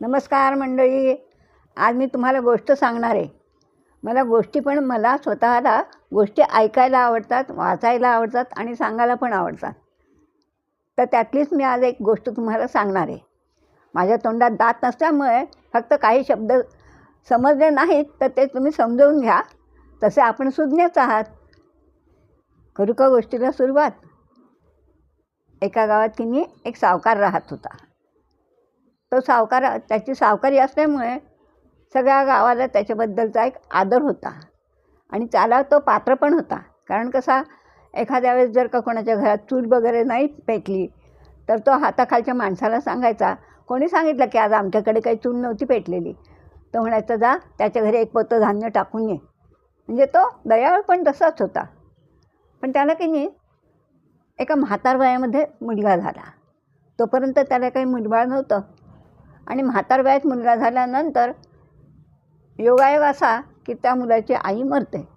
नमस्कार मंडळी. आज मी तुम्हाला गोष्ट सांगणार आहे. मला गोष्टी पण मला स्वतःला गोष्टी ऐकायला आवडतात वाचायला आवडतात आणि सांगायला पण आवडतात. तर त्यातलीच मी आज एक गोष्ट तुम्हाला सांगणार आहे. माझ्या तोंडात दात नसल्यामुळे फक्त काही शब्द समजले नाहीत तर ते तुम्ही समजवून घ्या. तसे आपण सुज्ञच आहात. करू का गोष्टीला सुरुवात? एका गावात तिने एक सावकार राहत होता. तो सावकार त्याची सावकारी असल्यामुळे सगळ्या गावाला त्याच्याबद्दलचा एक आदर होता. आणि त्याला तो पात्र पण होता. कारण कसा एखाद्या वेळेस जर का कोणाच्या घरात चूल वगैरे नाही पेटली तर तो हाताखालच्या माणसाला सांगायचा कोणी सांगितलं की आज आमच्याकडे काही चूल नव्हती पेटलेली? तर म्हणायचं जा त्याच्या घरी एक पोतं धान्य टाकून ये. म्हणजे तो दयाळ पण तसाच होता. पण त्याला की नाही एका म्हातार वयामध्ये मुलगा झाला. तोपर्यंत त्याला काही मुलबाळ नव्हतं. आणि म्हातारव्यात मुलगा झाल्यानंतर योगायोग असा की त्या मुलाची आई मरते.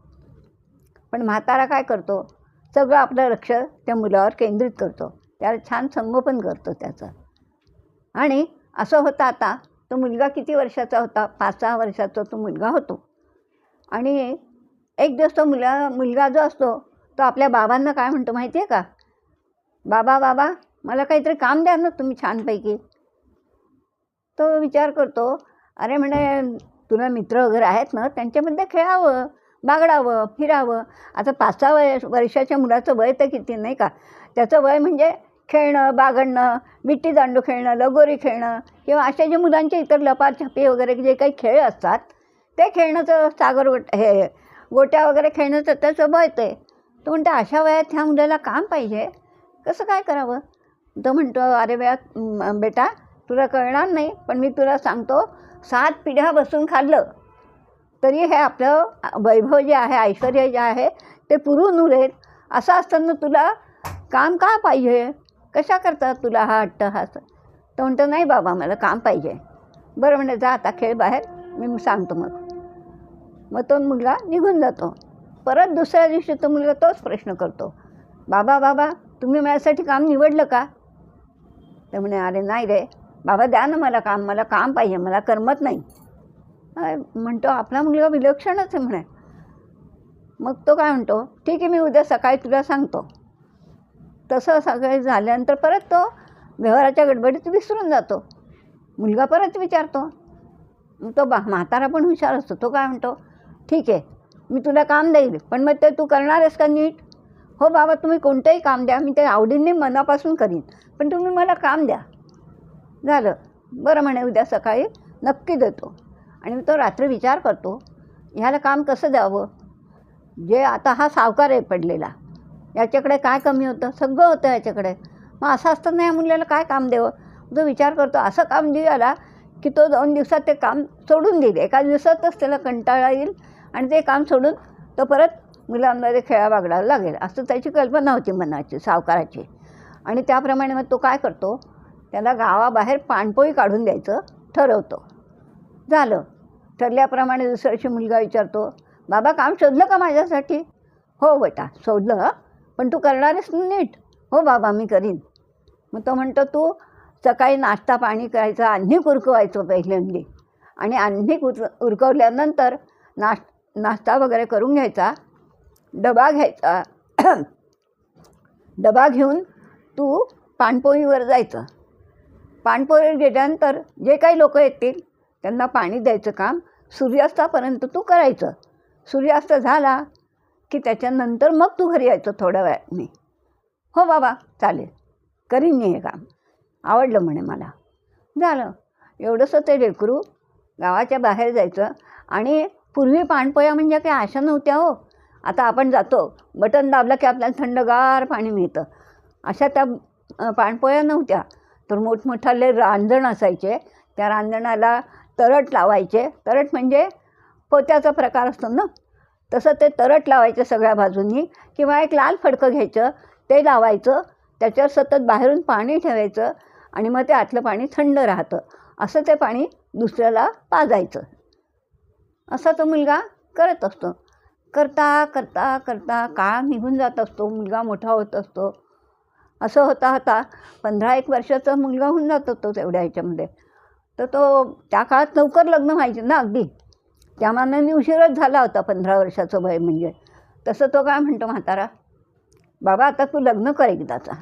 पण म्हातारा काय करतो? सगळं आपलं लक्ष त्या मुलावर केंद्रित करतो. त्याला छान संगोपन करतो त्याचं. आणि असं होतं आता तो मुलगा किती वर्षाचा होता? पाच सहा वर्षाचा तो मुलगा होतो. आणि एक दिवस तो मुला मुलगा जो असतो तो आपल्या बाबांना काय म्हणतो माहिती आहे का? बाबा बाबा मला काहीतरी काम द्या ना तुम्ही छानपैकी. तो विचार करतो अरे म्हणे तुला मित्र वगैरे आहेत ना त्यांच्यामध्ये खेळावं बागडावं फिरावं. आता पाच सहा वय वर्षाच्या मुलाचं वय तर किती नाही का? त्याचं वय म्हणजे खेळणं बागडणं विट्टी दांडू खेळणं लगोरी खेळणं किंवा अशा जे मुलांचे इतर लपाछपी वगैरे जे काही खेळ असतात ते खेळण्याचं सागर गोट हे गोट्या वगैरे खेळण्याचं त्याचं वय ते. तो म्हणतो अशा वयात ह्या मुलाला काम पाहिजे? कसं काय करावं? तो म्हणतो अरे वयात बेटा तुला कळणार नाही पण मी तुला सांगतो सात पिढ्या बसून खाल्लं. तरी हे आपलं वैभव जे आहे ऐश्वर जे आहे ते पुरून उरेल. असं असताना तुला काम का पाहिजे? कशा करता तुला हा अट्टहास? तर म्हणतं नाही बाबा मला काम पाहिजे. बरं म्हणजे जा आता खेळ बाहेर. मी सांगतो मग. मग तो मुलगा निघून जातो. परत दुसऱ्या दिवशी तो मुलगा तोच प्रश्न करतो. बाबा बाबा तुम्ही माझ्यासाठी काम निवडलं का? तर म्हणे अरे नाही रे. बाबा द्या ना मला काम मला काम पाहिजे मला करमत नाही. म्हणतो आपला मुलगा विलक्षणच आहे म्हणे. मग तो काय म्हणतो ठीक आहे मी उद्या सकाळी तुला सांगतो. तसं सगळे झाल्यानंतर परत तो व्यवहाराच्या गडबडीत विसरून जातो. मुलगा परत विचारतो. मग तो बा म्हातारा पण हुशार असतो. तो काय म्हणतो ठीक आहे मी तुला काम देईल पण मग ते तू करणार आहेस का नीट? हो बाबा तुम्ही कोणतंही काम द्या मी ते आवडीने मनापासून करीन पण तुम्ही मला काम द्या. झालं. बरं म्हणे उद्या सकाळी नक्की देतो. आणि तो रात्री विचार करतो ह्याला काम कसं द्यावं? जे आता हा सावकार आहे पडलेला याच्याकडे काय कमी होतं? सगळं होतं याच्याकडे. मग असं असताना या मुलाला काय काम द्यावं? जो विचार करतो असं काम देऊ आला की तो दोन दिवसात ते काम सोडून देईल. एका दिवसातच त्याला कंटाळा येईल आणि ते काम सोडून तो परत मुलांमध्ये खेळा बागडायला लागेल. असं त्याची कल्पना होती मनाची सावकाराची. आणि त्याप्रमाणे मग तो काय करतो? त्याला गावाबाहेर पाणपोई काढून द्यायचं ठरवतो. झालं. ठरल्याप्रमाणे दुसऱ्या दिवशी मुलगा विचारतो बाबा काम शोधलं का माझ्यासाठी? हो बेटा शोधलं पण तू करणारच नीट. हो बाबा मी करीन. मग तो म्हणतो तू सकाळी नाश्ता पाणी करायचं अन्निक कुरकवायचं पहिल्यांदी. आणि अन्निक उर उरकवल्यानंतर नाश नाश्ता वगैरे करून घ्यायचा. डबा घ्यायचा. डबा घेऊन तू पाणपोईवर जायचं. पाणपोळी गेल्यानंतर जे काही लोक येतील त्यांना पाणी द्यायचं काम सूर्यास्तापर्यंत तू करायचं. सूर्यास्त झाला की त्याच्यानंतर मग तू घरी यायचं थोड्या वेळाने. हो बाबा चालेल. करीन मी हे काम. आवडलं म्हणे मला. झालं. एवढंसं ते लेकरू गावाच्या बाहेर जायचं. आणि पूर्वी पाणपोया म्हणजे काही आशा नव्हत्या हो. आता आपण जातो. बटन दाबलं की आपल्याला थंडगार पाणी मिळतं. अशा त्या पाणपोया नव्हत्या. तर मोठमोठाले रांजण असायचे. त्या रांजणाला तरट लावायचे. तरट म्हणजे पोत्याचा प्रकार असतो ना? तसं ते तरट लावायचं सगळ्या बाजूंनी किंवा एक लाल फडकं घ्यायचं ते लावायचं त्याच्यावर सतत बाहेरून पाणी ठेवायचं आणि मग ते आतलं पाणी थंड राहतं. असं ते पाणी दुसऱ्याला पाजायचं. असा तो मुलगा करत असतो. करता करता करता काळ निघून जात असतो. मुलगा मोठा होत असतो. असं होता होता पंधरा एक वर्षाचा मुलगा होऊन जात होतो तेवढ्या ह्याच्यामध्ये. तर तो त्या काळात लवकर लग्न व्हायचे ना अगदी. त्या मानाने उशीरच झाला होता पंधरा वर्षाचं वय म्हणजे. तसं तो काय म्हणतो म्हातारा? बाबा आता तू लग्न कर एकदाचा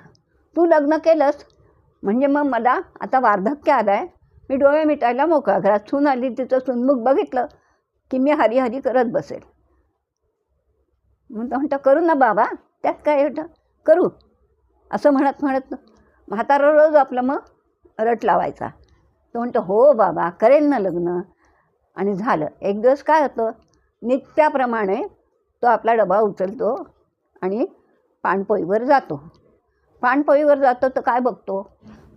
तू लग्न केलंस म्हणजे मग मला आता वार्धक्य आलं आहे मी डोळे मिटायला मोकळा. घरात सून आली तिचं सुनमुख बघितलं की मी हरी हरी करत बसेल. म्हणतो म्हणतं करू ना बाबा त्यात काय होतं? करू. असं म्हणत म्हणत म्हातारा रोज आपलं मग रट लावायचा. तो म्हणतो हो बाबा करेल ना लग्न. आणि झालं. एक दिवस काय होतं नित्याप्रमाणे तो आपला डबा उचलतो आणि पाणपोईवर जातो. पाणपोईवर जातो तर काय बघतो?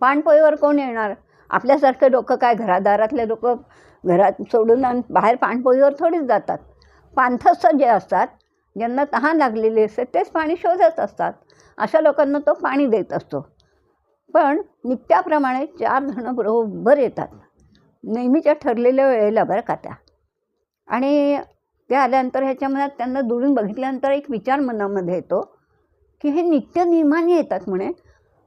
पाणपोईवर कोण येणार? आपल्यासारखे लोक काय घरादारातले लोक घरात सोडून आणि बाहेर पाणपोईवर थोडीच जातात. पांथस्थ जे असतात ज्यांना तहान लागलेली असते तेच पाणी शोधत असतात. अशा लोकांना तो पाणी देत असतो. पण नित्याप्रमाणे चार जणं बरोबर येतात. नेहमीच्या ठरलेल्या वेळेला बरं का त्या. आणि ते आल्यानंतर ह्याच्या मनात त्यांना दुरून बघितल्यानंतर एक विचार मनामध्ये येतो की हे नित्य नियमाने येतात म्हणे.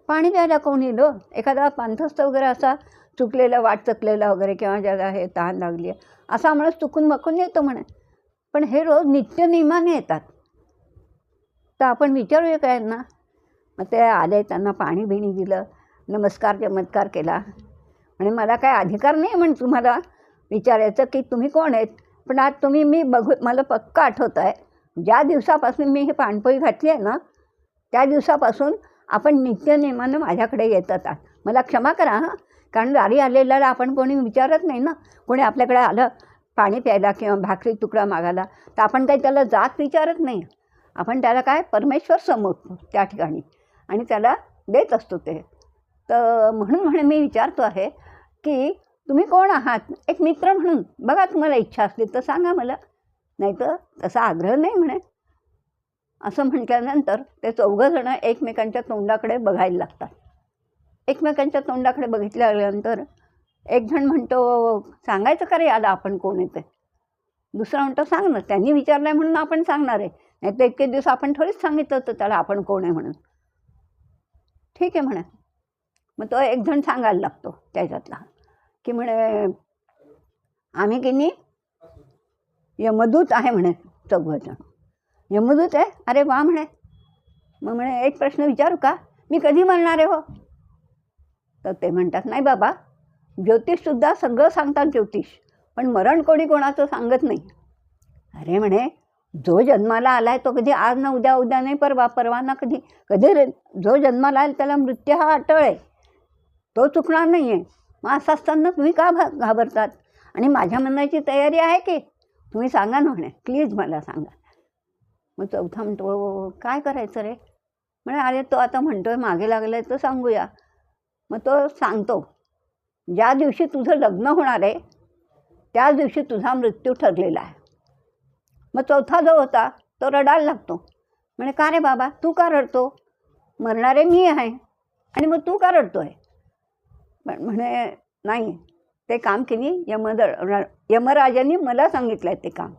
पाणी द्यायला कोण येलं हो? एखादा पांथस्थ वगैरे असा चुकलेला वाट चकलेला वगैरे किंवा ज्याला हे तहान लागली आहे असा आम्हाला चुकून मकून येतो म्हणे. पण हे रोज नित्यनियमाने येतात. तर आपण विचारूया काय यांना? मग ते आले त्यांना पाणी बिणी दिलं नमस्कार चमत्कार केला. आणि मला काय अधिकार नाही म्हण तुम्हाला विचारायचं की तुम्ही कोण आहेत? पण आज तुम्ही मी बघू मला पक्का आठवत आहे ज्या दिवसापासून मी हे पाणपोई घातली आहे ना त्या दिवसापासून आपण नित्यनियमानं माझ्याकडे येतात आहात. मला क्षमा करा हां. कारण दारी आलेल्याला आपण कोणी विचारत नाही ना कोणी आपल्याकडे आलं पाणी प्यायला किंवा भाकरी तुकडा मागायला तर आपण काही त्याला जात विचारत नाही. आपण त्याला काय परमेश्वर समजतो त्या ठिकाणी आणि त्याला देत असतो ते. तर म्हणून म्हणे मी विचारतो आहे की तुम्ही कोण आहात? एक मित्र म्हणून. बघा तुम्हाला इच्छा असली तर सांगा मला. नाही तर तसा आग्रह नाही म्हणे. असं म्हटल्यानंतर ते चौघंजणं एकमेकांच्या तोंडाकडे बघायला लागतात. एकमेकांच्या तोंडाकडे बघितल्यानंतर एक जण म्हणतो सांगायचं का रे आला आपण कोण येते दुसरा म्हणतो सांग ना. त्यांनी विचारलं आहे म्हणून आपण सांगणार आहे. नाही तर इतके दिवस आपण थोडीच सांगितलं होतं त्याला आपण कोण आहे म्हणून. ठीक आहे म्हणे. मग तो एक जण सांगायला लागतो त्याच्यातला. की म्हणे आम्ही की नाही? यमदूत आहे म्हणे चौघजण. यमदूत आहे? अरे वा म्हणे. मग म्हणे एक प्रश्न विचारू का? मी कधी म्हणणार आहे हो? तर ते म्हणतात नाही बाबा. ज्योतिषसुद्धा सगळं सांगतात ज्योतिष पण मरण कोणी कोणाचं सांगत नाही. अरे म्हणे जो जन्माला आला आहे तो कधी आज ना उद्या उद्या नाही परवा परवा ना कधी. कधी रे जो जन्माला आला त्याला मृत्यू हा अटळ आहे. तो चुकणार नाही आहे मग असं असताना तुम्ही का भा घाबरतात? आणि माझ्या मनाची तयारी आहे की? तुम्ही सांगा ना म्हणे प्लीज मला सांगा. मग चौथा म्हणतो काय करायचं रे? म्हणे अरे तो आता म्हणतो आहे मागे लागलं आहे तर सांगूया. मग तो सांगतो ज्या दिवशी तुझं लग्न होणार आहे त्याच दिवशी तुझा मृत्यू ठरलेला आहे. मग चौथा जो होता तो रडायला लागतो. म्हणे का रे बाबा तू का रडतो? मरणारे मी आहे आणि मग तू का रडतो आहे पण म्हणे नाही ते काम केली यमद यमराजांनी मला सांगितलं आहे ते काम.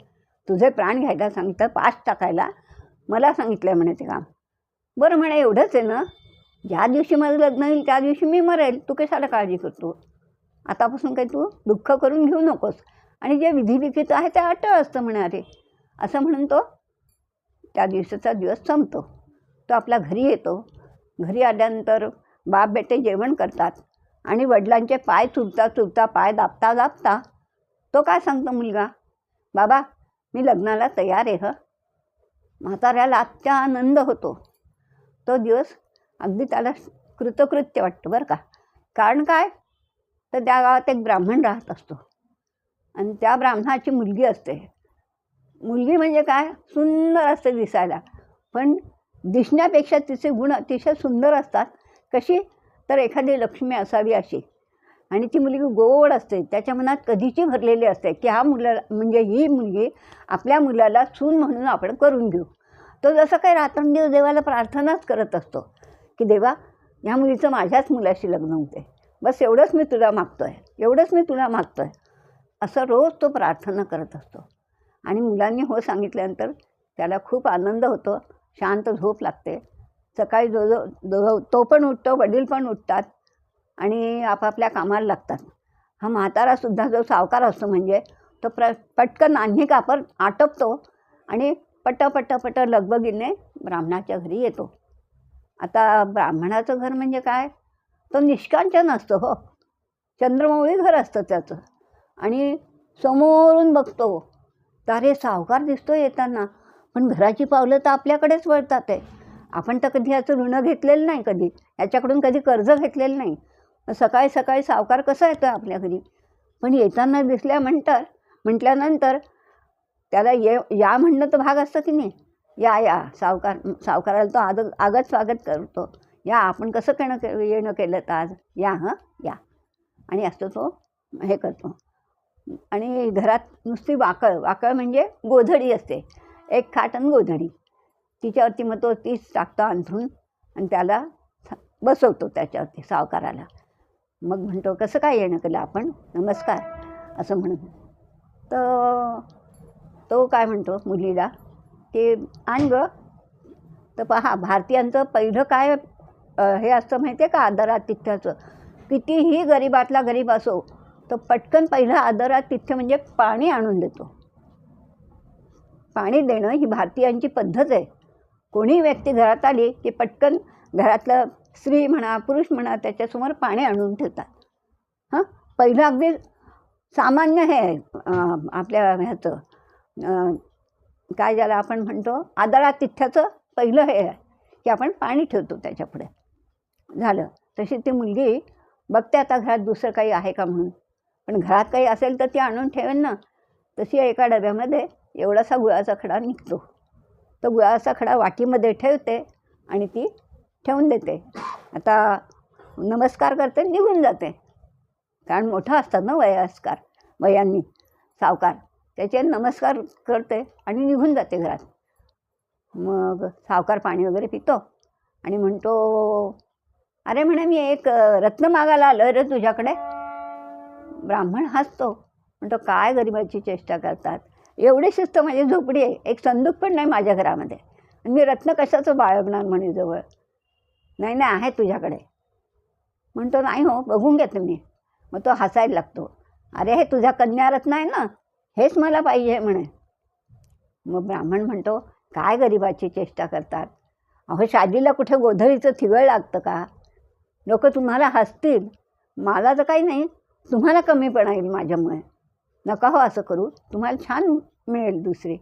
तुझे प्राण घ्यायला सांगितलं पाच टाकायला मला सांगितलं आहे म्हणे ते काम. बरं म्हणे एवढंच आहे ना. ज्या दिवशी माझं लग्न होईल त्या दिवशी मी मरेल. तू कशाला काळजी करतो? आतापासून काही तू दुःख करून घेऊ नकोस. आणि जे विधिलिखित आहे ते अटळ असतं म्हणारे. असं म्हणून तो त्या दिवसाचा दिवस संपतो. तो आपल्या घरी येतो. घरी आल्यानंतर बाप बेटे जेवण करतात आणि वडिलांचे पाय चुरता चुरता पाय दाबता दाबता तो काय सांगतो मुलगा? बाबा मी लग्नाला तयार आहे हं. म्हाताऱ्याला अत्यानंद होतो. तो दिवस अगदी त्याला कृतकृत्य वाटतं बरं का. कारण काय? तर त्या गावात एक ब्राह्मण राहत असतो. आणि त्या ब्राह्मणाची मुलगी असते. मुलगी म्हणजे काय? सुंदर असते दिसायला. पण दिसण्यापेक्षा तिचे गुण अतिशय सुंदर असतात. कशी? तर एखादी लक्ष्मी असावी अशी. आणि ती मुलगी गोड असते. त्याच्या मनात कधीची भरलेली असते की हा मुलाला म्हणजे ही मुलगी आपल्या मुलाला सून म्हणून आपण करून घेऊ. तो जसं काही रात्रंदिवस देवाला प्रार्थनाच करत असतो की देवा ह्या मुलीचं माझ्याच मुलाशी लग्न होते. बस एवढंच मी तुला मागतो आहे एवढंच मी तुला मागतो आहे असं रोज तो प्रार्थना करत असतो. आणि मुलांनी हो सांगितल्यानंतर त्याला खूप आनंद होतो शांत झोप लागते. सकाळी जो जो जो तो पण उठतो वडील पण उठतात आणि आपापल्या कामाला लागतात. हा म्हातारासुद्धा जो सावकार असतो म्हणजे तो प्र पटकन अन्नी कापर आटपतो आणि पट पट पट लगबगीने ब्राह्मणाच्या घरी येतो. आता ब्राह्मणाचं घर म्हणजे काय? तो निष्कांचन असतो हो. चंद्रमौळी घर असतं त्याचं. आणि समोरून बघतो तर अरे सावकार दिसतो येताना. पण घराची पावलं तर आपल्याकडेच वळतात आहे. आपण तर कधी याचं ऋण घेतलेलं नाही कधी. याच्याकडून कधी कर्ज घेतलेलं नाही. सकाळी सकाळी सावकार कसा येतो आपल्या घरी? पण येताना दिसल्या म्हणतात म्हटल्यानंतर त्याला ये या म्हणणं तर भाग असतं की नाही? या या सावकार सावकाराला तो आद आगत स्वागत करतो. या आपण कसं केणं के येणं केलं तर आज? या हं? या. आणि असतो तो हे करतो. आणि घरात नुसती वाकळ वाकळ म्हणजे गोधडी असते. एक खाट आणि गोधडी. तिच्यावरती मग तो तीच टाकतो अंथरून आणि त्याला बसवतो त्याच्यावरती सावकाराला. मग म्हणतो कसं काय येणं केलं आपण? नमस्कार. असं म्हणून. तर तो काय म्हणतो मुलीला ते आण गं. तर पहा भारतीयांचं पहिलं काय हे असतं माहिती आहे का आदरातिथ्याचं? कितीही गरीबातला गरीब असो तर पटकन पहिलं आदरातिथ्य म्हणजे पाणी आणून देतो. पाणी देणं ही भारतीयांची पद्धत आहे. कोणी व्यक्ती घरात आली की पटकन घरातलं स्त्री म्हणा पुरुष म्हणा त्याच्यासमोर पाणी आणून ठेवतात. हां? पहिलं अगदी सामान्य हे आहे आपल्या ह्याचं काय ज्याला आपण म्हणतो आदरातिथ्याचं पहिलं हे आहे की आपण पाणी ठेवतो त्याच्यापुढे झालं. तशी ती मुलगी बघते आता घरात दुसरं काही आहे का म्हणून. पण घरात काही असेल तर ती आणून ठेवेन ना. तशी एका डब्यामध्ये एवढासा गुळाचा खडा निघतो. तो गुळाचा खडा वाटीमध्ये ठेवते आणि ती ठेवून देते. आता नमस्कार करते निघून जाते. कारण मोठं असतात ना वयस्कार वयांनी. सावकार त्याचे नमस्कार करते आणि निघून जाते घरात. मग सावकार पाणी वगैरे पितो आणि म्हणतो अरे म्हणे मी एक रत्न मागायला आलो रे तुझ्याकडे. ब्राह्मण हसतो. म्हणतो काय गरिबाची चेष्टा करतात? एवढी शिस्त माझी झोपडी आहे. एक संदूक पण नाही माझ्या घरामध्ये. मी रत्न कशाचं बाळगणार म्हणे जवळ? नाही नाही आहे तुझ्याकडे. म्हणतो नाही हो बघून घ्या तुम्ही. मग तो हसायला लागतो. अरे हे तुझा कन्यारत्न आहे ना? हेच मला पाहिजे म्हणे. मग ब्राह्मण म्हणतो काय गरिबाची चेष्टा करतात? अहो शादीला कुठे गोधळीचं थिगळ लागतं का? लोक तुम्हाला हसतील. मला तर काही नाही. तुम्हाला कमीपणा येईल माझ्यामुळे. नका हो असं करू. तुम्हाला छान मिळेल दुसरी.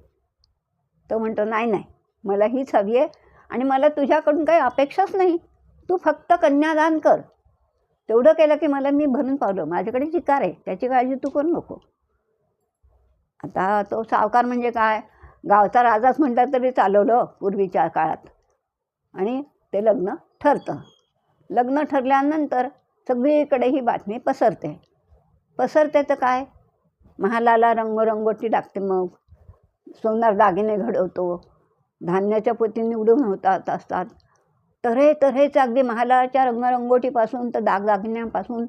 तो म्हणतो नाही नाही. मला हीच हवी आहे आणि मला तुझ्याकडून काही अपेक्षाच नाही. तू फक्त कन्यादान कर. तेवढं केलं की मला मी भरून पावलं. माझ्याकडे चिकार आहे. त्याची काळजी तू करू नको. आता तो सावकार म्हणजे काय? गावचा राजाच म्हटलं तरी चालवलं पूर्वीच्या काळात. आणि ते लग्न ठरतं. लग्न ठरल्यानंतर सगळीकडे ही बातमी पसरते. पसरते तर काय? महालाला रंगरंगोटी लागते मग. सोनार दागिने घडवतो. धान्याच्या पोती निवडून होतात असतात. तऱ्हे तऱ्हेचे अगदी महालाच्या रंगरंगोटीपासून तर दागदागिन्यांपासून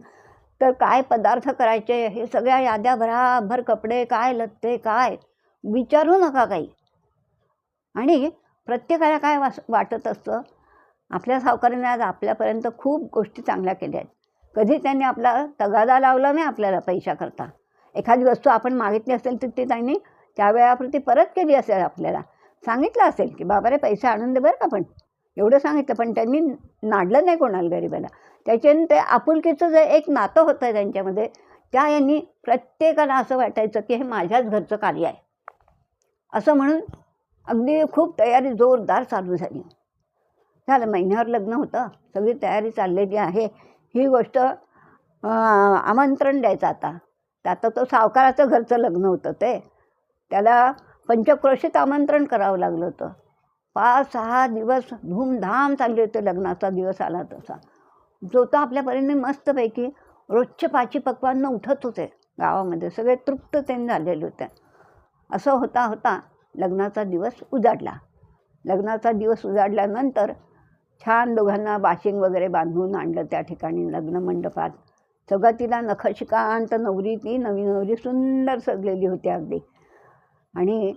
तर काय पदार्थ करायचे? हे सगळ्या याद्या भराभर कपडे काय लत्ते काय? विचारू नका काही. आणि प्रत्येकाला काय वास वाटत असतं? आपल्या सावकाराने आज आपल्यापर्यंत खूप गोष्टी चांगल्या केल्या आहेत. कधी त्यांनी आपला तगादा लावला नाही आपल्याला पैशाकरता एखादी वस्तू आपण मागितली असेल तर ती त्यांनी त्यावेळापुरती परत केली असेल आपल्याला. सांगितलं असेल की बाबा रे पैसे आणून दे बरं का पण. एवढं सांगितलं पण त्यांनी नाडलं नाही कोणाला गरिबाला. त्याच्याने ते आपुलकीचं जे एक नातं होतं त्यांच्यामध्ये त्या यांनी प्रत्येकाला असं वाटायचं की हे माझ्याच घरचं कार्य आहे. असं म्हणून अगदी खूप तयारी जोरदार चालू झाली. झालं महिन्यावर लग्न होतं. सगळी तयारी चाललेली आहे. ही गोष्ट आमंत्रण द्यायचं आता. तर आता तो सावकाराचं घरचं लग्न होतं ते. त्याला पंचक्रोशीत आमंत्रण करावं लागलं होतं. पाच सहा दिवस धूमधाम चालले होते लग्नाचा दिवस आला तसा. जो तो आपल्यापर्यंत मस्तपैकी रोजचे पाची पक्वांना उठत होते गावामध्ये. सगळे तृप्त त्यांनी झालेले होते. असं होता होता लग्नाचा दिवस उजाडला. लग्नाचा दिवस उजाडल्यानंतर छान दोघांना बाशिंग वगैरे बांधून आणलं त्या ठिकाणी लग्न मंडपात. सगळं तिला नखशिकांत नवरी ती नवी नवरी सुंदर सजलेली होती अगदी. आणि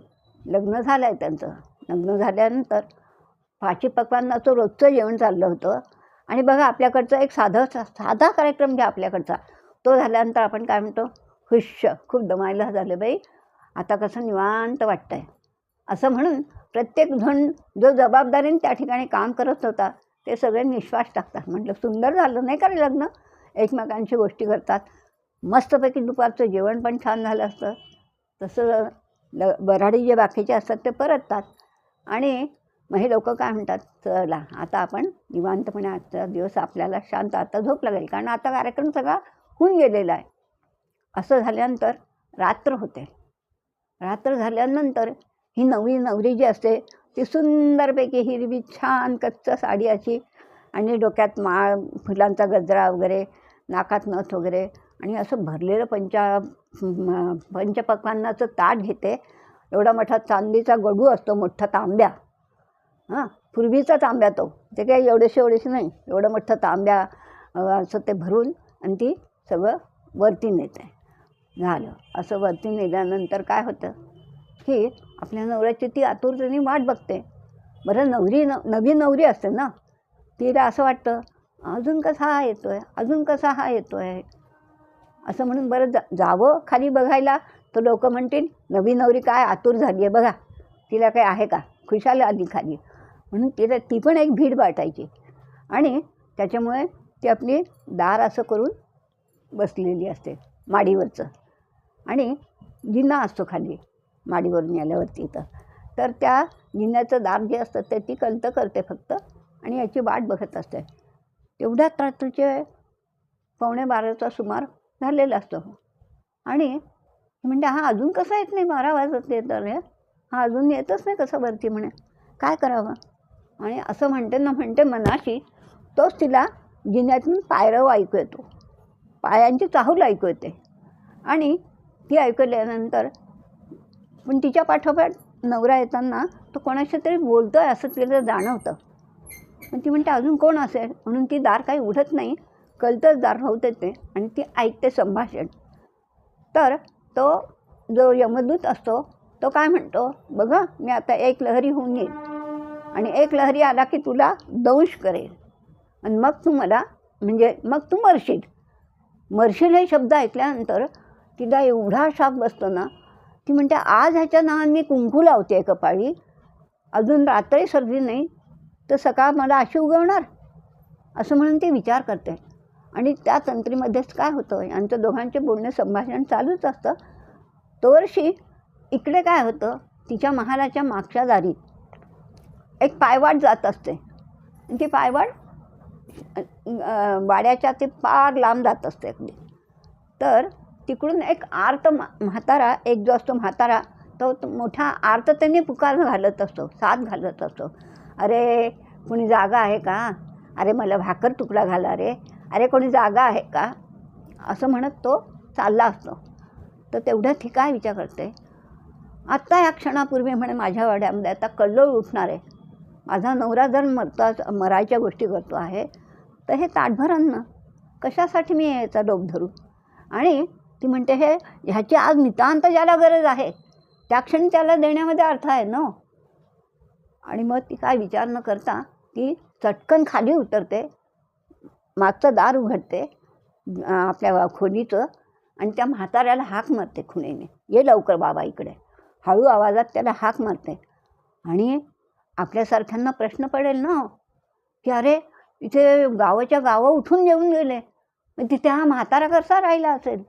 लग्न झालं आहे त्यांचं. लग्न झाल्यानंतर पाची पक्वांनाचं रोजचं जेवण चाललं होतं. आणि बघा आपल्याकडचं एक साधं साधा कार्यक्रम घ्या आपल्याकडचा. तो झाल्यानंतर आपण काय म्हणतो? हुश्य खूप दमायला झालं बाई. आता कसं निवांत वाटतं आहे असं म्हणून प्रत्येकजण जो जबाबदारीने त्या ठिकाणी काम करत होता ते सगळे निश्वास टाकतात. म्हटलं सुंदर झालं नाही का रे लग्न? एकमेकांची गोष्टी करतात. मस्तपैकी दुपारचं जेवण पण छान झालं असतं. तसं ल बराडी जे बाकीचे असतात ते परततात. आणि मग हे लोक काय म्हणतात चला आता आपण निवांतपणे आजचा दिवस आपल्याला शांत आता झोप लागेल. कारण आता कार्यक्रम सगळा होऊन गेलेला आहे. असं झाल्यानंतर रात्र होते. रात्र झाल्यानंतर ही नवी नवरी जी असते ती सुंदरपैकी हिरवी छान कच्च साडी अशी आणि डोक्यात माळ फुलांचा गजरा वगैरे नाकात नथ वगैरे आणि असं भरलेलं पंचा पंचपक्वांनाचं ताट घेते. एवढा मोठा चांदीचा गडू असतो मोठा तांब्या. हां पूर्वीचा तांब्या तो. ते काही एवढेसे एवढेसे नाही. एवढं मोठं तांब्या असं ते भरून आणि ती सगळं वरती नेते. झालं. असं वरती नेल्यानंतर काय होतं? की आपल्या नवऱ्याची ती आतुरतेने वाट बघते. बरं नवरी न नवी नवरी असते ना तिला असं वाटतं अजून कसा हा येतो आहे अजून कसा हा येतो आहे असं म्हणून बरं जा जावं खाली बघायला. तर लोक म्हणतील नवी नवरी काय आतुर झाली आहे बघा. तिला काय आहे का? खुशाल आली खाली. म्हणून तिला ती पण एक भीड वाटायची. आणि त्याच्यामुळे ती आपली दार असं करून बसलेली असते माडीवरचं. आणि जिना असतो खाली. माडीवरून याल्यावरती इथं. तर त्या जिन्याचं दाब जे असतं ते ती कलत करते फक्त आणि याची वाट बघत असते. तेवढ्यात रात्रीचे पावणे बाराचा सुमार झालेला असतो. आणि म्हणजे हा अजून कसा येत नाही? बारा वाजत येत रे हा अजून येतच नाही कसं वरती? म्हणे. काय करावं? आणि असं म्हणते ना म्हणते मनाशी तोच तिला जिन्यातून पायरव ऐकू येतो. पायांची चाहूल ऐकू येते. आणि ती ऐकल्यानंतर पण तिच्या पाठोपाठ नवरा येताना तो कोणाशी तरी बोलतो आहे असं तिला जाणवतं. पण ती म्हणते अजून कोण असेल? म्हणून ती दार काही उघडत नाही. कलतच दार राहत येते आणि ती ऐकते संभाषण. तर तो जो यमदूत असतो तो काय म्हणतो? बघा मी आता एक लहरी होऊन येईल आणि एक लहरी आला की तुला दंश करेल. आणि मग तू मला म्हणजे मग तू मरशील. मरशील हे शब्द ऐकल्यानंतर तिला एवढा शाप बसतो ना ती म्हणते आज ह्याच्या नावाने मी कुंकू लावते आहे कपाळी. अजून रात्री सर्दी नाही तर सकाळ मला अशी उगवणार? असं म्हणून ती विचार करते. आणि त्या तंत्रीमध्येच काय होतं यांचं दोघांचे बोलणे संभाषण चालूच असतं. तोवर्षी इकडे काय होतं तिच्या महालाच्या मागच्या दारी एक पायवाट जात असते. आणि ती पायवाट वाड्याच्या ते फार लांब जात असते अगदी. तर तिकडून एक आर्त म्हातारा एक जो असतो म्हातारा तो मोठा मोठा आर्ततेने पुकार घालत असतो साथ घालत असतो. अरे कोणी जागा आहे का? अरे मला भाकर तुकडा घाला रे अरे कोणी जागा आहे का? असं म्हणत तो चालला असतो. तर तेवढ्यात ही काय विचार करते? आत्ता या क्षणापूर्वी म्हणे माझ्या वाड्यामध्ये आता कल्लोळ उठणार आहे. माझा नवरा जर मरता मरायच्या गोष्टी करतो आहे तर हे ताटभर अन्न कशासाठी मी याचा डोप धरू? आणि ती म्हणते हे ह्याची आज नितांत ज्याला गरज आहे त्या क्षणी त्याला देण्यामध्ये अर्थ आहे ना? आणि मग ती काय विचार न करता ती चटकन खाली उतरते मागचं दार उघडते आपल्या खोलीचं आणि त्या म्हाताऱ्याला हाक मारते खुणेने. ये लवकर बाबा इकडे. हळू आवाजात त्याला हाक मारते. आणि आपल्यासारख्यांना प्रश्न पडेल ना की अरे इथे गावाच्या गावं उठून येऊन गेले. मग तिथे हा म्हातारा कसा राहिला असेल?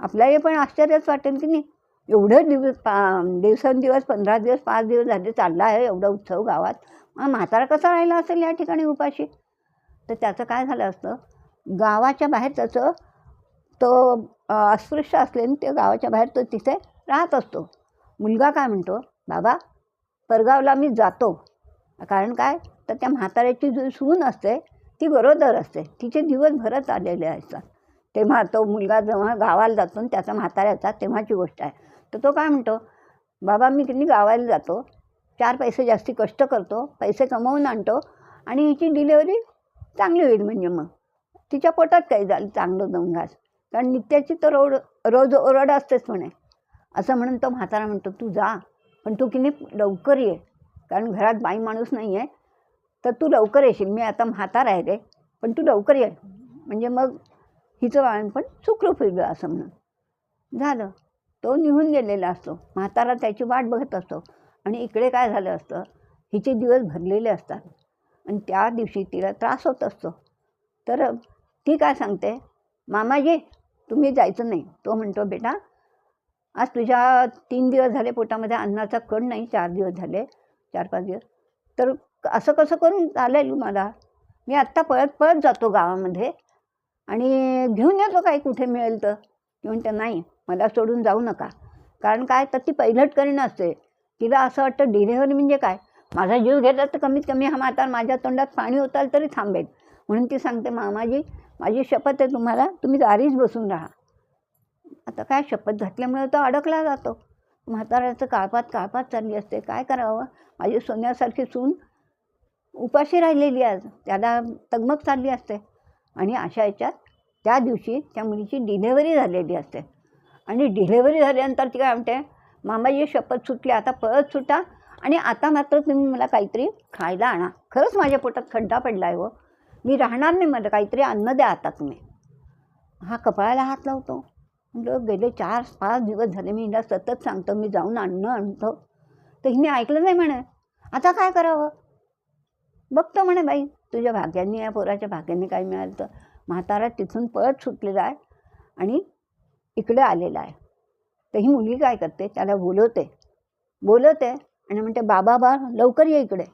आपल्याला पण आश्चर्यच वाटेल की नाही. एवढं दिवस पा दिवसेंदिवस पंधरा दिवस पाच दिवस झाले चालला आहे एवढा उत्सव गावात. मग म्हातारा कसा राहिला असेल या ठिकाणी उपाशी? तर त्याचं काय झालं असतं? गावाच्या बाहेर त्याचं तो अस्पृश्य असल्याने ते गावाच्या बाहेर तो तिथे राहत असतो. मुलगा काय म्हणतो? बाबा परगावला मी जातो. कारण काय? तर त्या म्हाताऱ्याची जी सून असते ती गरोदर असते. तिचे दिवस भरत आलेले असतात. तेव्हा तो मुलगा जेव्हा गावाला जातो आणि त्याचा म्हाताऱ्याचा तेव्हाची गोष्ट आहे. तर तो काय म्हणतो बाबा मी किती गावाला जातो चार पैसे जास्ती कष्ट करतो पैसे कमवून आणतो आणि हिची डिलेवरी चांगली होईल म्हणजे मग. तिच्या पोटात काही झालं चांगलं दोन घास. कारण नित्याची तर रोड रोज ओरड असतेच म्हणे. असं म्हणून तो म्हातारा म्हणतो तू जा पण तू की लवकर ये. कारण घरात बाई माणूस नाही आहे तर तू लवकर येशील. मी आता म्हातारा आहे रे पण तू लवकर ये. म्हणजे मग हिचं बाळणपण सुखरूप फिरलं असं म्हणून. झालं. तो निघून गेलेला असतो. म्हातारा त्याची वाट बघत असतो. आणि इकडे काय झालं असतं? हिचे दिवस भरलेले असतात. आणि त्या दिवशी तिला त्रास होत असतो. तर ती काय सांगते? मामाजी तुम्ही जायचं नाही. तो म्हणतो बेटा आज तुझ्या तीन दिवस झाले पोटामध्ये अन्नाचा कण नाही. चार दिवस झाले. चार पाच दिवस. तर असं कसं करून चालेल मला? मी आत्ता पळत पळत जातो गावामध्ये. आणि घेऊन येतो काय कुठे मिळेल तर. घेऊन तर नाही मला सोडून जाऊ नका. कारण काय? तर ती पैलट करीन असते तिला असं वाटतं डिलेव्हरी म्हणजे काय? माझा जीव घेतला तर कमीत कमी हा म्हातार माझ्या तोंडात पाणी होताल तरी थांबेल. म्हणून ती सांगते मामाजी माझी शपथ आहे तुम्हाला तुम्ही दारीच बसून राहा. आता काय शपथ घातल्यामुळे तो अडकला जातो. म्हाताऱ्याचं काळपात काळपात चालली असते. काय करावं? माझी सोन्यासारखी सून उपाशी राहिलेली आज त्याला तगमग चालली असते. आणि अशा याच्यात त्या दिवशी त्या मुलीची डिलेवरी झालेली असते. आणि डिलेवरी झाल्यानंतर ती काय म्हणते मामाजी शपथ सुटली आता पळत सुटा. आणि आता मात्र तुम्ही मला काहीतरी खायला आणा. खरंच माझ्या पोटात खड्डा पडला आहे हो. मी राहणार नाही मला काहीतरी अन्न द्या आता तुम्ही. हा कपाळाला हात लावतो. म्हटलं गेले चार पाच दिवस झाले मी हिला सतत सांगतो मी जाऊन अन्न आणतो. तर हिने ऐकलं नाही म्हणे. आता काय करावं? बघतो म्हणे बाई. तुझ्या भाग्यांनी या पोराच्या भाग्यांनी काय मिळालं तर म्हातारा तिथून पळत सुटलेला आहे आणि इकडे आलेला आहे. तर ही मुलगी काय करते? त्याला बोलवते. बोलवते आणि म्हणते बाबा बा लवकर ये इकडे.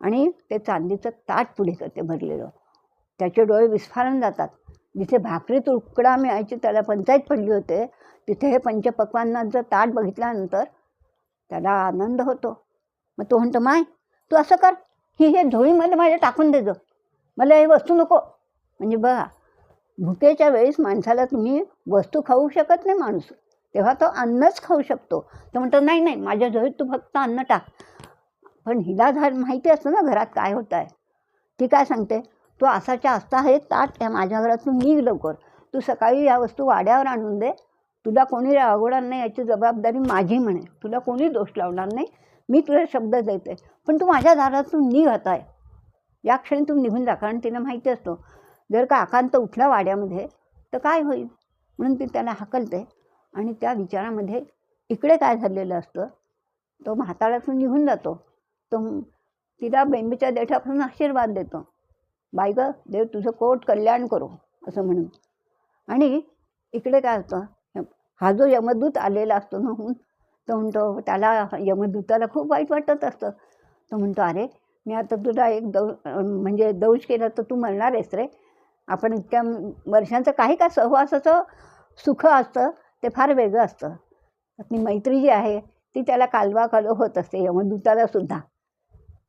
आणि ते चांदीचं ताट पुढे करते भरलेलं. त्याचे डोळे विस्फारून जातात. जिथे भाकरी तुकडा मिळायची त्याला पंचायत पडली होते तिथे हे पंचपक्वांनाचं ताट बघितल्यानंतर त्याला आनंद होतो. मग तो म्हणतो माय तू असं कर ही हे झोळीमध्ये माझ्या टाकून देजो. मला हे वस्तू नको. म्हणजे बघा भुकेच्या वेळेस माणसाला तुम्ही वस्तू खाऊ शकत नाही माणूस. तेव्हा तो अन्नच खाऊ शकतो. तो म्हणतो नाही नाही माझ्या झोळीत तू फक्त अन्न टाक. पण हिला झाड माहिती असतं ना घरात काय होत आहे ती काय सांगते? तू असाच्या असता हे ताट त्या माझ्या घरातून निघ लवकर. तू सकाळी या वस्तू वाड्यावर आणून दे. तुला कोणी रागवणार नाही याची जबाबदारी माझी म्हणे. तुला कोणी दोष लावणार नाही. मी तुला शब्द देते. पण तू माझ्या दारातून निघ आता आहे. या क्षणी तू निघून जा कारण तिला माहिती असतो जर का आकांत उठला वाड्यामध्ये तर काय होईल? म्हणून ती त्याला हाकलते आणि त्या विचारामध्ये इकडे काय झालेलं असतं? तो म्हाताळ्यातून निघून जातो. तो तिला बेंबीच्या देठापासून आशीर्वाद देतो. बाय गं देव तुझं कोट कल्याण करू असं म्हणून. आणि इकडे काय होतं? हा जो यमदूत आलेला असतो ना म्हणून तो म्हणतो त्याला यमदूताला खूप वाईट वाटत असतं. तो म्हणतो अरे मी आता तुला एक दौ म्हणजे दौश केला तर तू मरणार आहेस रे. आपण इतक्या वर्षांचं काही का सहवासाचं सुख असतं ते फार वेगळं असतं. आपली मैत्री जी आहे ती त्याला कालवा कालो होत असते यमदूताला सुद्धा.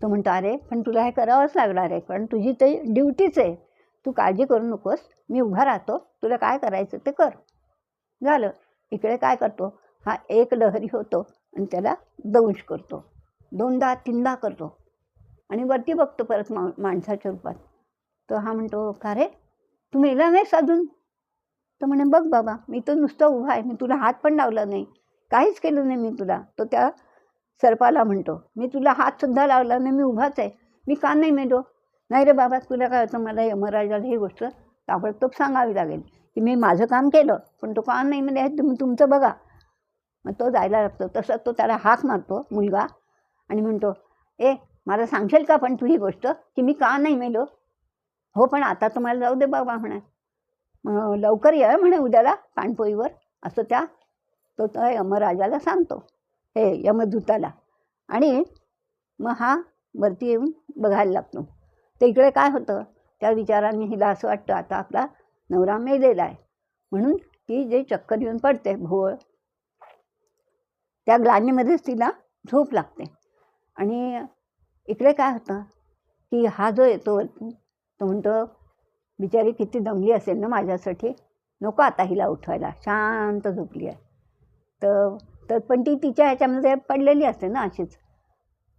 तो म्हणतो अरे पण तुला हे करावंच लागणार आहे कारण तुझी ते ड्युटीच आहे. तू काळजी करू नकोस मी उभा राहतो तुला काय करायचं ते कर. झालं. इकडे काय करतो? हा एक लहरी होतो आणि त्याला दंश करतो. दोनदा तीनदा करतो. आणि वरती बघतो परत मा माणसाच्या रूपात. तर हा म्हणतो का रे? तू मेला नाहीस अजून तर म्हणे बघ बाबा मी तर नुसतं उभा आहे. मी तुला हात पण लावला नाही. काहीच केलं नाही मी तुला. तो त्या सर्पाला म्हणतो मी तुला हातसुद्धा लावला नाही. मी उभाच आहे. मी का नाही मेलो? नाही रे बाबा तुला काय होतं? मला यमराजाला ही गोष्ट ताबडतोब सांगावी लागेल. की मी माझं काम केलं पण तो का नाही? म्हणजे तुम्ही तुमचं बघा. मग तो जायला लागतो. तसं तो त्याला हाक मारतो मुलगा. आणि म्हणतो ए मला सांगशील का पण तू ही गोष्ट? की मी का नाही मेलो? हो पण आता तुम्हाला जाऊ दे बाबा म्हणे मग लवकर या म्हणे उद्याला पाणपोईवर असं त्या तो त्या यमराजाला सांगतो. हे यमधूताला आणि मग हा वरती येऊन बघायला लागतो. तर इकडे काय होतं? त्या विचाराने हिला असं वाटतं आता आपला नवरा मेलेला आहे. म्हणून ती जे चक्कर येऊन पडते भोवळ त्या ग्लानीमध्येच तिला झोप लागते. आणि इकडे काय होतं की हा जो येतो वरती तो म्हणतो बिचारी किती दमली असेल ना माझ्यासाठी. नको आता हिला उठवायला. शांत झोपली आहे. तर तर पण ती तिच्या ह्याच्यामध्ये पडलेली असते ना अशीच.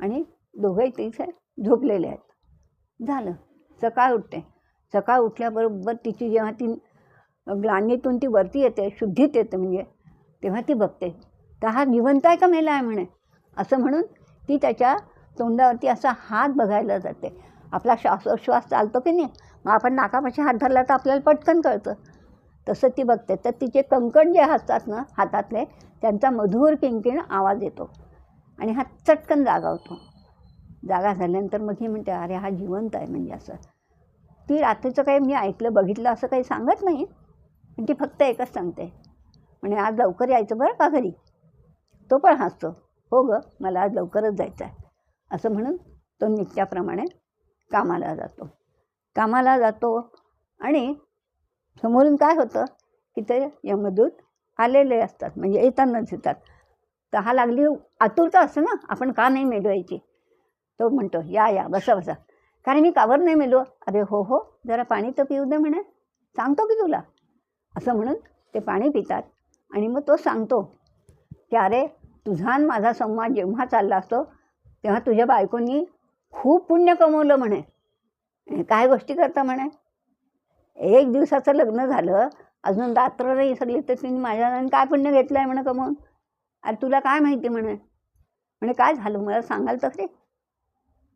आणि दोघंही तिथे झोपलेले आहेत. झालं. सकाळ उठते. सकाळ उठल्याबरोबर तिची जेव्हा ती ग्लानीतून ती वरती येते शुद्धीत येते म्हणजे तेव्हा ती बघते. तर हा जिवंत आहे का मेला आहे म्हणे? असं म्हणून ती त्याच्या तोंडावरती असा हात बघायला जाते. आपला श्वासोश्वास चालतो की नाही? मग आपण नाकापाशी हात धरला तर आपल्याला पटकन कळतं. तसं ती बघते. तर तिचे कंकण जे असतात ना हातातले त्यांचा मधुर किंकिण आवाज येतो. आणि हा चटकन जागा होतो जागा झाल्यानंतर मग ही म्हणते अरे हा जिवंत आहे म्हणजे असं. ती रात्रीचं काही मी ऐकलं बघितलं असं काही सांगत नाही. पण ती फक्त एकच सांगते. म्हणजे आज लवकर यायचं बरं का घरी? तो पण हसतो. हो गं मला आज लवकरच जायचं आहे. असं म्हणून तो नित्याप्रमाणे कामाला जातो. कामाला जातो आणि समोरून काय होतं की ते यमदूत आलेले असतात म्हणजे येतानाच येतात तर हा लागली आतुरता असते ना आपण का नाही मेलवायची तो म्हणतो या या बसा बसा. कारण मी कावर नाही मेलो. अरे हो हो जरा पाणी तर पिऊ दे म्हणे. सांगतो की तुला? असं म्हणून ते पाणी पितात आणि मग तो सांगतो की अरे तुझा आणि माझा संवाद जेव्हा चालला असतो तेव्हा तुझ्या बायकोनी खूप पुण्य कमवलं म्हणे. काय गोष्टी करता म्हणे? एक दिवसाचं लग्न झालं अजून रात्र नाही सगळी तर तिने माझ्या काय पुण्य घेतलं आहे म्हणे कमवून? अरे तुला काय माहिती म्हणे? म्हणे काय झालं? मला सांगाल तर खरी.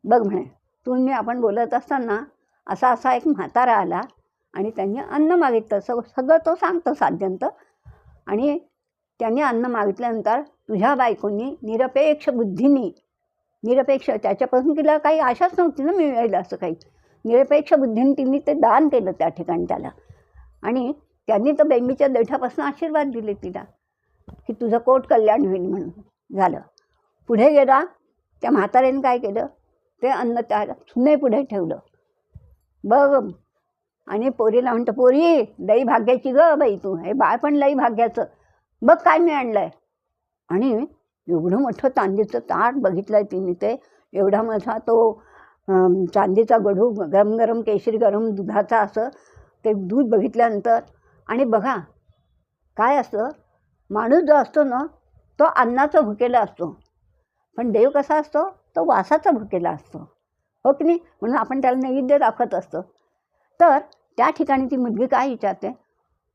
बघ म्हणे तू मी आपण बोलत असताना असा असा एक म्हातारा आला आणि त्यांनी अन्न मागितलं. सग सगळं तो सांगतो साध्यंत. आणि त्यांनी अन्न मागितल्यानंतर तुझ्या बायकोनी निरपेक्ष बुद्धीने निरपेक्ष त्याच्यापासून तिला काही आशाच नव्हती ना मिळायला असं काही. निरपेक्ष बुद्धीने तिने ते दान केलं त्या ठिकाणी त्याला. आणि त्यांनी तर बेंबीच्या देठापासून आशीर्वाद दिले तिला की तुझं कोट कल्याण होईल म्हणून झालं. पुढे गेला त्या म्हाताऱ्याने काय केलं? ते अन्न त्या सुने पुढे ठेवलं. बघ आणि पोरीला म्हणतं पोरी लई भाग्याची ग बाई तू हे बाळ पण लई भाग्याचं. बघ काय मी आणलं आहे आणि एवढं मोठं चांदीचं ताट बघितलं आहे तिने ते. एवढा मोठा तो चांदीचा गढू गरम गरम केशरी गरम दुधाचा असं ते दूध बघितल्यानंतर. आणि बघा काय असतं माणूस जो असतो ना तो अन्नाचा भुकेला असतो. पण देव कसा असतो? तो वासाचा भुकेला असतो. हो की नाही? म्हणून आपण त्याला नैवेद्य दाखवत असतो. तर त्या ठिकाणी ती मुलगी काय विचारते?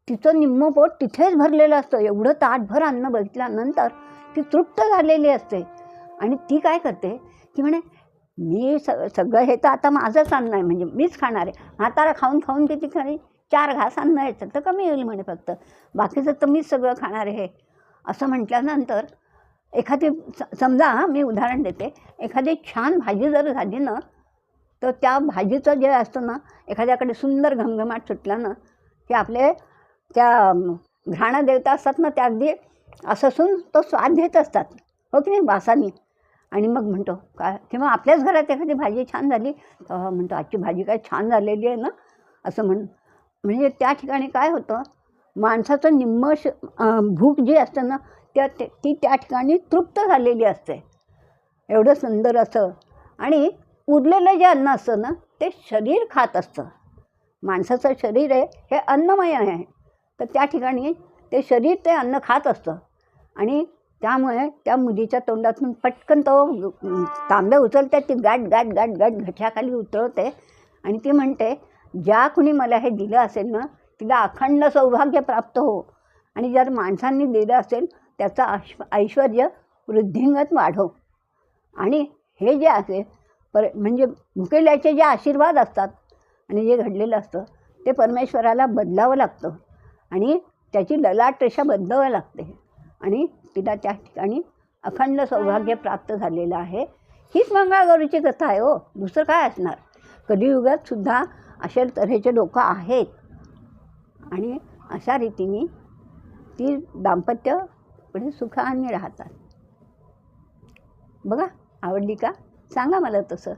तिचं निम्म पोट तिथेच भरलेलं असतं. एवढं ताटभर अन्न बघितल्यानंतर ती तृप्त झालेली असते. आणि ती काय करते? की म्हणे मी स सगळं हे तर आता माझंच अन्न आहे. म्हणजे मीच खाणार आहे. म्हातारा खाऊन खाऊन किती खाली? चार घास अन्न यायचं तर कमी येईल म्हणे फक्त. बाकीचं तर मीच सगळं खाणार आहे. असं म्हटल्यानंतर एखादी स समजा मी उदाहरण देते. एखादी छान भाजी जर झाली ना तर त्या भाजीचं जे असतं ना एखाद्याकडे सुंदर घमघमाट सुटला ना की आपले त्या घ्राणदेवता असतात ना त्या अगदी असं असून तो स्वाद घेत असतात. हो की नाही? वासानी. आणि मग म्हणतो काय किंवा आपल्याच घरात एखादी भाजी छान झाली म्हणतो आजची भाजी काय छान झालेली आहे ना? असं म्हण म्हणजे त्या ठिकाणी काय होतं माणसाचं निम्म श भूक जी असते ना त्या ते- ती त्या ठिकाणी तृप्त झालेली असते. एवढं सुंदर असं. आणि उरलेलं जे अन्न असतं ना ते शरीर खात असतं. माणसाचं शरीर आहे हे अन्नमय आहे. तर त्या ठिकाणी ते शरीर ते अन्न खात असतं. आणि त्यामुळे त्या मुलीच्या तोंडातून पटकन तो तांब्या उचलते ती गाठ गाठ गाठ गाठ घट्याखाली उतरवते. आणि ती म्हणते ज्या कुणी मला हे दिलं असेल ना तिला अखंड सौभाग्य प्राप्त हो. आणि जर माणसांनी दिलं असेल त्याचं आश ऐश्वर वृद्धिंगत वाढव आणि हे जे आहे पर म्हणजे भुकेल्याचे जे आशीर्वाद असतात आणि जे घडलेलं असतं ते परमेश्वराला बदलावं लागतं. आणि त्याची ललाट रेषा बदलावं लागते. आणि तिला त्या ठिकाणी अखंड सौभाग्य प्राप्त झालेलं आहे. हीच मंगळागौरीची कथा आहे हो. दुसरं काय असणार? कलियुगात सुद्धा अशा तऱ्हेचे लोक आहेत. आणि अशा रीतीने ती दाम्पत्य पुढे सुखाने राहतात. बघा आवडली का? सांगा मला तसं.